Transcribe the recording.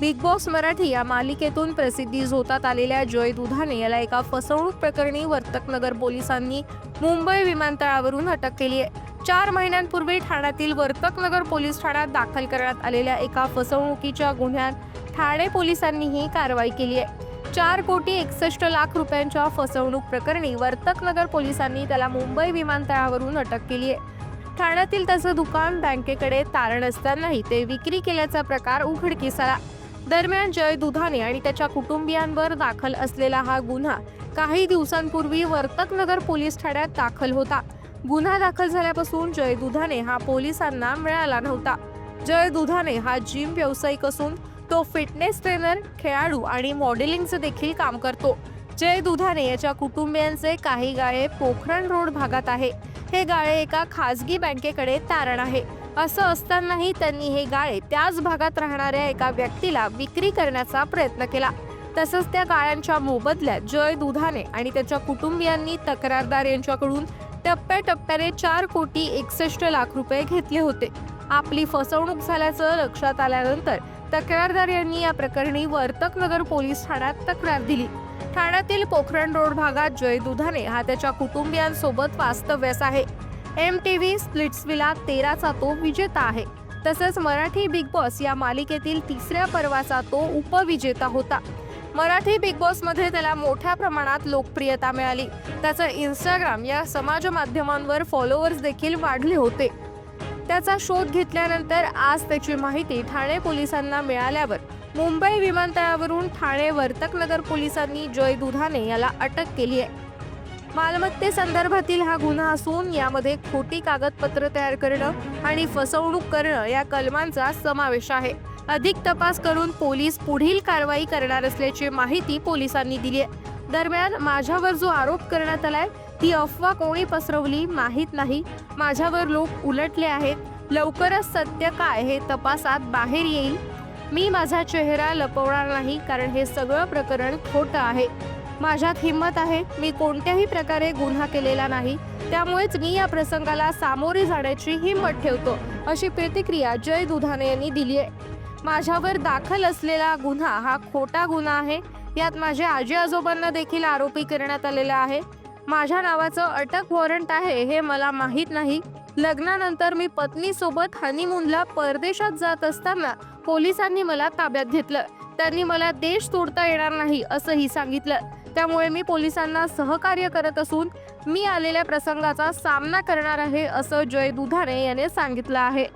Big boss Marathi या मालिकेतून प्रसिद्धी झोतात आलेल्या जय दुधाने याला एका फसवणूक प्रकरणी वर्तकनगर पोलिसांनी मुंबई विमानतळावरून अटक केली आहे. चार महिन्यांपूर्वी ठाण्यातील वर्तकनगर पोलीस ठाण्यात दाखल करण्यात आलेल्या एका फसवणुकीच्या गुन्ह्यात ठाणे पोलिसांनी ही कारवाई केली आहे. चार कोटी एकसष्ट लाख रुपयांच्या फसवणूक प्रकरणी वर्तकनगर पोलिसांनी त्याला मुंबई विमानतळावरून अटक केली आहे. ठाण्यातील त्याचं दुकान बँकेकडे तारण असतानाही ते विक्री केल्याचा प्रकार उघडकीस आला. दरम्यान जय दुधाने आणि त्याच्या कुटुंबियांवर दाखल असलेला हा गुन्हा काही दिवसांपूर्वी वर्तकनगर पोलीस ठाण्यात दाखल होता. गुन्हा दाखल झाल्यापासून जय दुधाने हा पोलिसांना मिळाला नव्हता. जय दुधाने हा जिम व्यावसायिक असून तो फिटनेस ट्रेनर खेळाडू आणि मॉडेलिंगचं देखील काम करतो. जय दुधाने याच्या कुटुंबियांचे काही गाळे पोखरण रोड भागात आहे. हे गाळे एका खासगी बँकेकडे तारण आहे. असं असतानाही त्यांनी हे गाळे त्याच भागात राहणाऱ्या एका व्यक्तीला विक्री करण्याचा प्रयत्न केला. तसंच त्या गाळ्यांच्या मोबदल्यात जय दुधाने आणि त्याच्या कुटुंबियांनी तक्रारदार यांच्याकडून टप्प्याटप्प्याने चार कोटी एकसष्ट लाख रुपये घेतले होते. आपली फसवणूक झाल्याचं लक्षात आल्यानंतर तक्रारदार यांनी या प्रकरणी वर्तकनगर पोलीस ठाण्यात तक्रार दिली. ठाण्यातील पोखरण रोड भागात जय दुधाने हा त्याच्या कुटुंबियांसोबत वास्तव्यास आहे. एम टी व्ही स्प्लिट्सविला तेराचा तो विजेता आहे. तसंच मराठी बिग बॉस या मालिकेतील तिसऱ्या पर्वाचा तो उपविजेता होता. मराठी बिग बॉसमध्ये त्याला मोठ्या प्रमाणात लोकप्रियता मिळाली. त्याचं इंस्टाग्राम या समाज माध्यमांवर फॉलोअर्स देखील वाढले होते. त्याचा शोध घेतल्यानंतर आज त्याची माहिती ठाणे पोलिसांना मिळाल्यावर मुंबई विमानतळावरून ठाणे वर्तकनगर पोलिसांनी जय दुधाने याला अटक केली आहे. मालमत्ते संदर्भातील हा गुन्हा असून यामध्ये खोटी कागदपत्र तयार करणं आणि फसवणूक करणं या कलमांचा समावेश आहे. अधिक तपास करून पोलीस पुढील कारवाई करणार असल्याची माहिती पोलिसांनी दिली आहे. दरम्यान माझ्यावर जो आरोप करण्यात आलाय ती अफवा कोणी पसरवली माहीत नाही. माझ्यावर लोक उलटले आहेत. लवकरच सत्य काय हे तपासात बाहेर येईल. मी माझा चेहरा लपवणार नाही कारण हे सगळं प्रकरण खोटं आहे. माझ्यात हिंमत आहे. मी कोणत्याही प्रकारे गुन्हा केलेला नाही. त्यामुळेच मी या प्रसंगाला सामोरे जाण्याची हिंमत ठेवतो अशी प्रतिक्रिया जय दुधाने यांनी दिली आहे. माझ्यावर दाखल असलेला गुन्हा हा खोटा गुन्हा आहे. यात माझे आजी आजोबांना देखील आरोपी करण्यात आलेला आहे. माझ्या नावाचं अटक वॉरंट आहे हे मला माहीत नाही. लग्नानंतर मी पत्नीसोबत हनीमूनला परदेशात जात असताना पोलिसांनी मला ताब्यात घेतलं. त्यांनी मला देश तोडता येणार नाही असंही सांगितलं. त्यामुळे मी पोलिसांना सहकार्य करत असून मी आलेल्या प्रसंगाचा सामना करणार आहे असं जय दुधाणे याने सांगितलं आहे.